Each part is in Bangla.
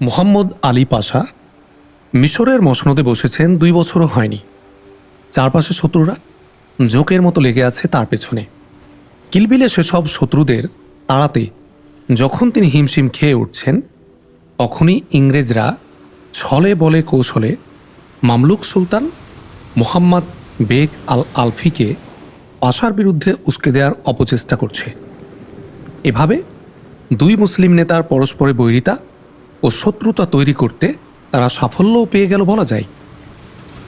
মোহাম্মদ আলী পাশা মিশরের মসনদে বসেছেন দুই বছরও হয়নি। চারপাশে শত্রুরা জোকের মতো লেগে আছে তার পেছনে। কিলবিলে সেসব শত্রুদের তাড়াতে যখন তিনি হিমশিম খেয়ে উঠছেন, তখনই ইংরেজরা ছলে বলে কৌশলে মামলুক সুলতান মোহাম্মদ বেগ আল আলফিকে পাশার বিরুদ্ধে উস্কে দেওয়ার অপচেষ্টা করছে। এভাবে দুই মুসলিম নেতার পরস্পরে বৈরিতা ও শত্রুতা তৈরি করতে তারা সাফল্যও পেয়ে গেল বলা যায়।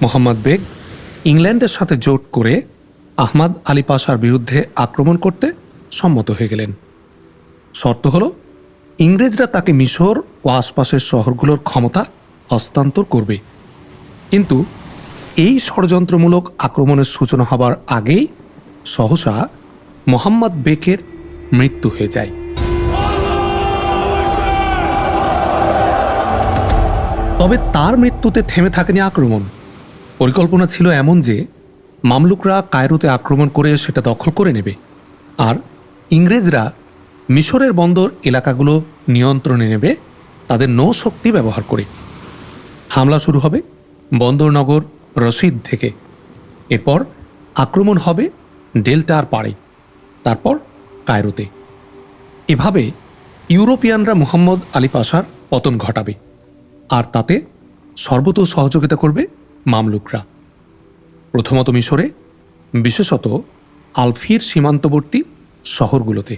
মোহাম্মদ বেগ ইংল্যান্ডের সাথে জোট করে আহমাদ আলী পাশার বিরুদ্ধে আক্রমণ করতে সম্মত হয়ে গেলেন। শর্ত হল, ইংরেজরা তাকে মিশর ও আশপাশের শহরগুলোর ক্ষমতা হস্তান্তর করবে। কিন্তু এই ষড়যন্ত্রমূলক আক্রমণের সূচনা হবার আগেই সহসা মোহাম্মদ বেকের মৃত্যু হয়ে যায়। তবে তার মৃত্যুতে থেমে থাকেনি আক্রমণ। পরিকল্পনা ছিল এমন যে, মামলুকরা কায়রোতে আক্রমণ করে সেটা দখল করে নেবে। আর ইংরেজরা মিশরের বন্দর এলাকাগুলো নিয়ন্ত্রণে নেবে, তাদের নৌশক্তি ব্যবহার করে। হামলা শুরু হবে বন্দরনগর রশিদ থেকে। এরপর আক্রমণ হবে ডেল্টার পাড়ে, তারপর কায়রোতে। এভাবে ইউরোপিয়ানরা মুহাম্মদ আলী পাশার পতন ঘটাবে। আর তাতে সর্বত সহযোগিতা করবে মামলুকরা। প্রথমত মিশরে, বিশেষত আলফির সীমান্তবর্তী শহরগুলোতে।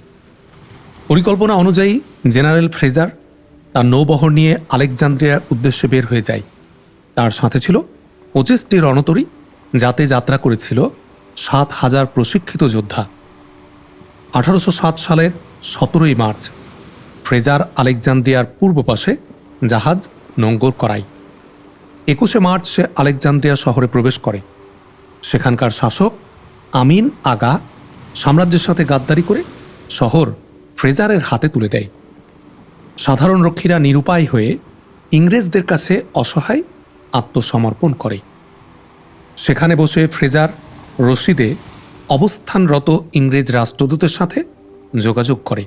পরিকল্পনা অনুযায়ী জেনারেল ফ্রেজার তার নৌবহর নিয়ে আলেকজান্দ্রিয়ার উদ্দেশ্যে বের হয়ে যায়। তার সাথে ছিল পঁচিশটি রণতরী, যাতে যাত্রা করেছিল সাত হাজার প্রশিক্ষিত যোদ্ধা। আঠারোশো সাত সালের সতেরোই মার্চ, ফ্রেজার আলেকজান্দ্রিয়ার পূর্ব পাশে জাহাজ নোঙ্গর করায়। একুশে মার্চ সে আলেকজান্দ্রিয়া শহরে প্রবেশ করে। সেখানকার শাসক আমিন আগা সাম্রাজ্যের সাথে গাদ্দারি করে শহর ফ্রেজারের হাতে তুলে দেয়। সাধারণ রক্ষীরা নিরুপায় হয়ে ইংরেজদের কাছে অসহায় আত্মসমর্পণ করে। সেখানে বসে ফ্রেজার রশিদে অবস্থানরত ইংরেজ রাষ্ট্রদূতের সাথে যোগাযোগ করে।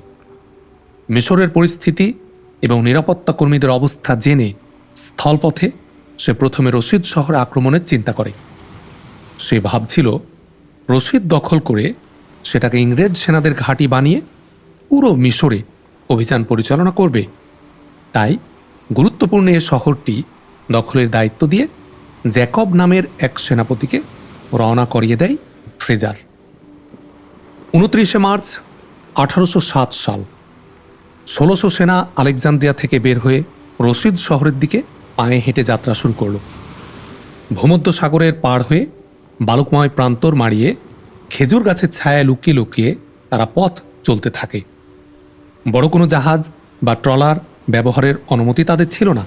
মিশরের পরিস্থিতি এবং নিরাপত্তা কর্মীদের অবস্থা জেনে স্থলপথে সে প্রথমে রশিদ শহরে আক্রমণের চিন্তা করে। সে ভাবছিল, রশিদ দখল করে সেটাকে ইংরেজ সেনাদের ঘাঁটি বানিয়ে পুরো মিশরে অভিযান পরিচালনা করবে। তাই গুরুত্বপূর্ণ এ শহরটি দখলের দায়িত্ব দিয়ে জ্যাকব নামের এক সেনাপতিকে রওনা করিয়ে দেয় ফ্রেজার। উনত্রিশে মার্চ আঠারোশো সাত সাল। ষোলোশো সেনা আলেকজান্দ্রিয়া থেকে বের হয়ে রশিদ শহরের দিকে পায়ে হেঁটে যাত্রা শুরু করল। ভূমধ্য সাগরের পার হয়ে বালুকময় প্রান্তর মারিয়ে খেজুর গাছের ছায়ায় লুকিয়ে লুকিয়ে তারা পথ চলতে থাকে। বড় কোনো জাহাজ বা ট্রলার ব্যবহারের অনুমতি তাদের ছিল না।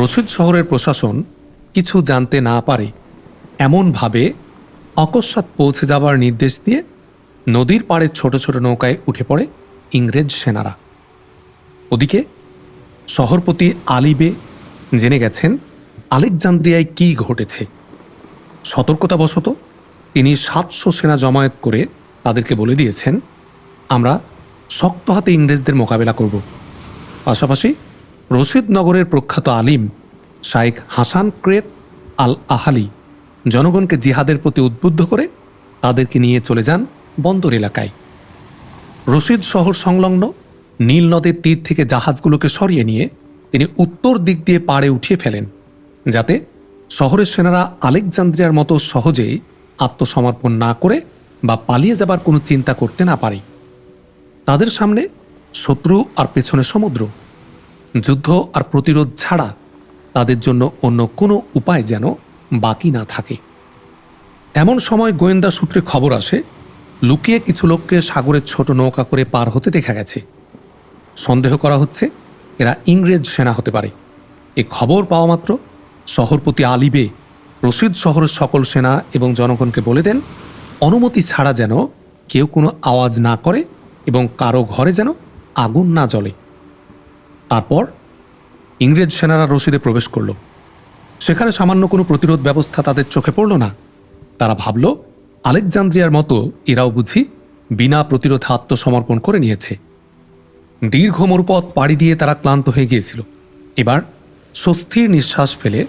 রশিদ শহরের প্রশাসন কিছু জানতে না পারে এমনভাবে অকস্মাৎ পৌঁছে যাবার নির্দেশ দিয়ে নদীর পাড়ে ছোট ছোট নৌকায় উঠে পড়ে ইংরেজ সেনারা। ওদিকে শহরপতি আলিবে জেনে গেছেন আলেকজান্দ্রিয়ায় কি ঘটেছে। সতর্কতাবশত তিনি সাতশো সেনা জমায়েত করে তাদেরকে বলে দিয়েছেন, আমরা শক্ত হাতে ইংরেজদের মোকাবেলা করব। পাশাপাশি রশিদনগরের প্রখ্যাত আলিম শাইখ হাসান ক্রেত আল আহালি জনগণকে জিহাদের প্রতি উদ্বুদ্ধ করে তাদেরকে নিয়ে চলে যান বন্দর এলাকায়। রশিদ শহর সংলগ্ন নীল নদের তীর থেকে জাহাজগুলোকে সরিয়ে নিয়ে তিনি উত্তর দিক দিয়ে পাড়ে উঠিয়ে ফেলেন, যাতে শহরের সেনারা আলেকজান্দ্রিয়ার মতো সহজেই আত্মসমর্পণ না করে বা পালিয়ে যাবার কোনো চিন্তা করতে না পারে। তাদের সামনে শত্রু আর পেছনে সমুদ্র, যুদ্ধ আর প্রতিরোধ ছাড়া তাদের জন্য অন্য কোনো উপায় যেন বাকি না থাকে। এমন সময় গোয়েন্দা সূত্রে খবর আসে, লুকিয়ে কিছু লোককে সাগরের ছোট নৌকা করে পার হতে দেখা গেছে। সন্দেহ করা হচ্ছে এরা ইংরেজ সেনা হতে পারে। এ খবর পাওয়া মাত্র শহরপতি আলিবে রশিদ শহরের সকল সেনা এবং জনগণকে বলে দেন, অনুমতি ছাড়া যেন কেউ কোনো আওয়াজ না করে এবং কারও ঘরে যেন আগুন না জ্বলে। তারপর ইংরেজ সেনারা রশিদে প্রবেশ করল। সেখানে সামান্য কোনো প্রতিরোধ ব্যবস্থা তাদের চোখে পড়ল না। তারা ভাবল, আলেকজান্দ্রিয়ার মতো এরাও বুঝি বিনা প্রতিরোধে আত্মসমর্পণ করে নিয়েছে। দীর্ঘ মরুপথ পাড়ি দিয়ে তারা ক্লান্ত হয়ে গিয়েছিল। এবার স্বস্তির নিঃশ্বাস ফেলে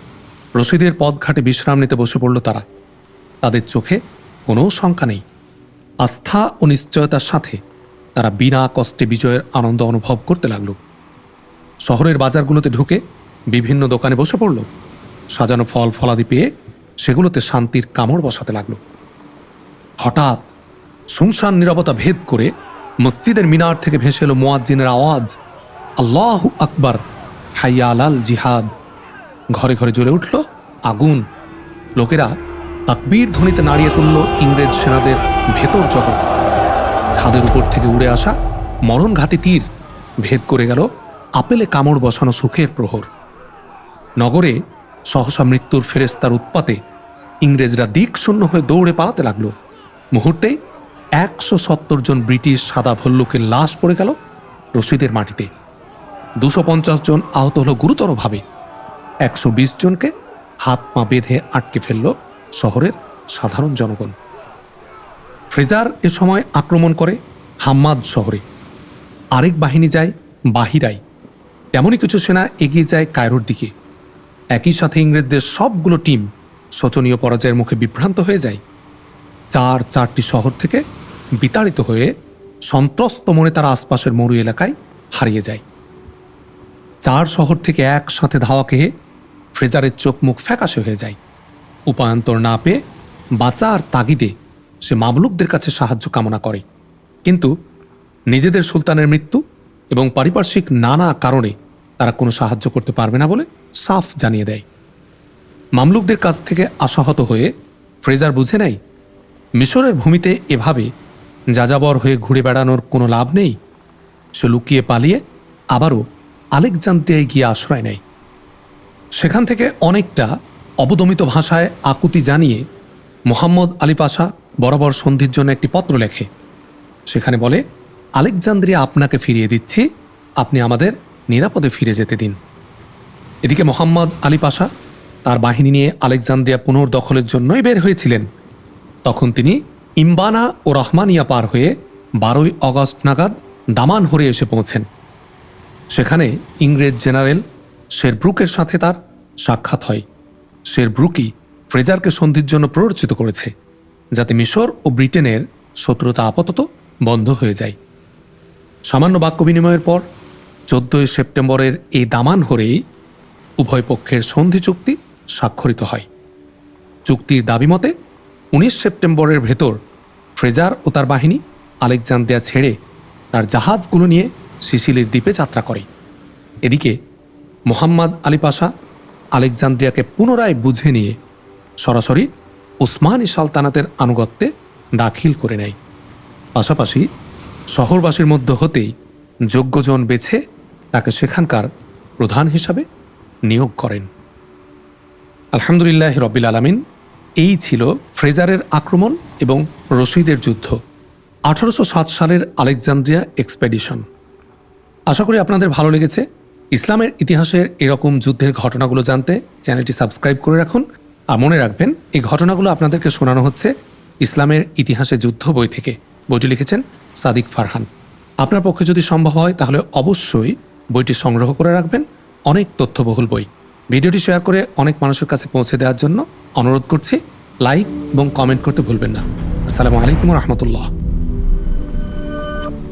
রশিদের পথঘাটে বিশ্রাম নিতে বসে পড়ল তারা। তাদের চোখে কোনো শঙ্কা নেই। আস্থা ও নিশ্চয়তার সাথে তারা বিনা কষ্টে বিজয়ের আনন্দ অনুভব করতে লাগল। শহরের বাজারগুলোতে ঢুকে বিভিন্ন দোকানে বসে পড়ল। সাজানো ফল ফলাদি পেয়ে সেগুলোতে শান্তির কামড় বসাতে লাগল। হঠাৎ শুনশান নিরবতা ভেদ করে মসজিদের মিনার থেকে ভেসে এলো মোয়াজ্জিনের আওয়াজ। আল্লাহ আকবার, হাইয়া আলাল জিহাদ। ঘরে ঘরে জ্বলে উঠল আগুন। লোকেরা তাকবীর ধ্বনিতে নাড়িয়ে তুলল ইংরেজ সেনাদের ভেতর জগৎ। ছাদের উপর থেকে উড়ে আসা মরণঘাতী তীর ভেদ করে গেল আপেলে কামড় বসানো সুখের প্রহর। নগরে সহসা মৃত্যুর ফেরেস্তার উৎপাতে ইংরেজরা দিক শূন্য হয়ে দৌড়ে পালাতে লাগল। মুহূর্তে একশো সত্তর জন ব্রিটিশ সাদা ভল্লুকের লাশ পড়ে গেল রশিদের মাটিতে। দুশো পঞ্চাশ জন আহত হলো গুরুতরভাবে। একশো বিশ জনকে হাত পা বেঁধে আটকে ফেলল শহরের সাধারণ জনগণ। ফ্রেজার এ সময় আক্রমণ করে হাম্মাদ শহরে। আরেক বাহিনী যায় বাহিরাই তেমনই কিছু সেনা এগিয়ে যায় কায়রোর দিকে। একই সাথে ইংরেজদের সবগুলো টিম শোচনীয় পরাজয়ের মুখে বিভ্রান্ত হয়ে যায়। চার চারটি শহর থেকে বিতাড়িত হয়ে সন্ত্রস্ত মনে তারা আশপাশের মরু এলাকায় হারিয়ে যায়। চার শহর থেকে একসাথে ধাওয়া খেয়ে ফ্রেজারের চোখ মুখ ফ্যাকাশে হয়ে যায়। উপায়ন্তর না পেয়ে বাঁচার তাগিদে সে মামলুকদের কাছে সাহায্য কামনা করে। কিন্তু নিজেদের সুলতানের মৃত্যু এবং পারিপার্শ্বিক নানা কারণে তারা কোনো সাহায্য করতে পারবে না বলে সাফ জানিয়ে দেয়। মামলুকদের কাছ থেকে আশাহত হয়ে ফ্রেজার বুঝে নেয়, মিশরের ভূমিতে এভাবে যাযাবর হয়ে ঘুরে বেড়ানোর কোনো লাভ নেই? সে লুকিয়ে পালিয়ে আবারও আলেকজান্দ্রিয়ায় গিয়ে আশ্রয় নেয়। সেখান থেকে অনেকটা অবদমিত ভাষায় আকুতি জানিয়ে মোহাম্মদ আলী পাশা বরাবর সন্ধির জন্য একটি পত্র লেখে। সেখানে বলে, আলেকজান্দ্রিয়া আপনাকে ফিরিয়ে দিচ্ছি। আপনি আমাদের নিরাপদে ফিরে যেতে দিন। এদিকে মোহাম্মদ আলী পাশা তার বাহিনী নিয়ে আলেকজান্দ্রিয়া পুনর্দখলের জন্যই বের হয়েছিলেন। তখন তিনি ইম্বানা ও রহমানিয়া পার হয়ে বারোই অগস্ট নাগাদ দামান হরে এসে পৌঁছেন। সেখানে ইংরেজ জেনারেল শেরব্রুকের সাথে তার সাক্ষাৎ হয়। শেরব্রুকই ফ্রেজারকে সন্ধির জন্য প্ররোচিত করেছে, যাতে মিশর ও ব্রিটেনের শত্রুতা আপাতত বন্ধ হয়ে যায়। সামান্য বাক্য বিনিময়ের পর চোদ্দই সেপ্টেম্বরের এই দামান হরেই উভয় পক্ষের সন্ধি চুক্তি স্বাক্ষরিত হয়। চুক্তির দাবি মতে উনিশ সেপ্টেম্বরের ভেতর ফ্রেজার ও তার বাহিনী আলেকজান্দ্রিয়া ছেড়ে তার জাহাজগুলো নিয়ে সিসিলির দ্বীপে যাত্রা করে। এদিকে মোহাম্মদ আলী পাশা আলেকজান্দ্রিয়াকে পুনরায় বুঝে নিয়ে সরাসরি উসমানী সালতানাতের আনুগত্যে দাখিল করে নেয়। পাশাপাশি শহরবাসীর মধ্য হতেই যোগ্যজন বেছে তাকে সেখানকার প্রধান হিসাবে নিয়োগ করেন। আলহামদুলিল্লাহ রব্বিল আলামিন। এই ছিল ফ্রেজারের আক্রমণ এবং রশিদের যুদ্ধ। আঠারোশো সাত সালের আলেকজান্দ্রিয়া এক্সপেডিশন। আশা করি আপনাদের ভালো লেগেছে। ইসলামের ইতিহাসের এরকম যুদ্ধের ঘটনাগুলো জানতে চ্যানেলটি সাবস্ক্রাইব করে রাখুন। আর মনে রাখবেন, এই ঘটনাগুলো আপনাদেরকে শোনানো হচ্ছে ইসলামের ইতিহাসে যুদ্ধ বই থেকে। বইটি লিখেছেন সাদিক ফারহান। আপনার পক্ষে যদি সম্ভব হয়, তাহলে অবশ্যই বইটি সংগ্রহ করে রাখবেন। অনেক তথ্যবহুল বই। ভিডিওটি শেয়ার করে অনেক মানুষের কাছে পৌঁছে দেওয়ার জন্য অনুরোধ করছি লাইক এবং কমেন্ট করতে ভুলবেন না। আসসালামু আলাইকুম রহমতুল্লাহ।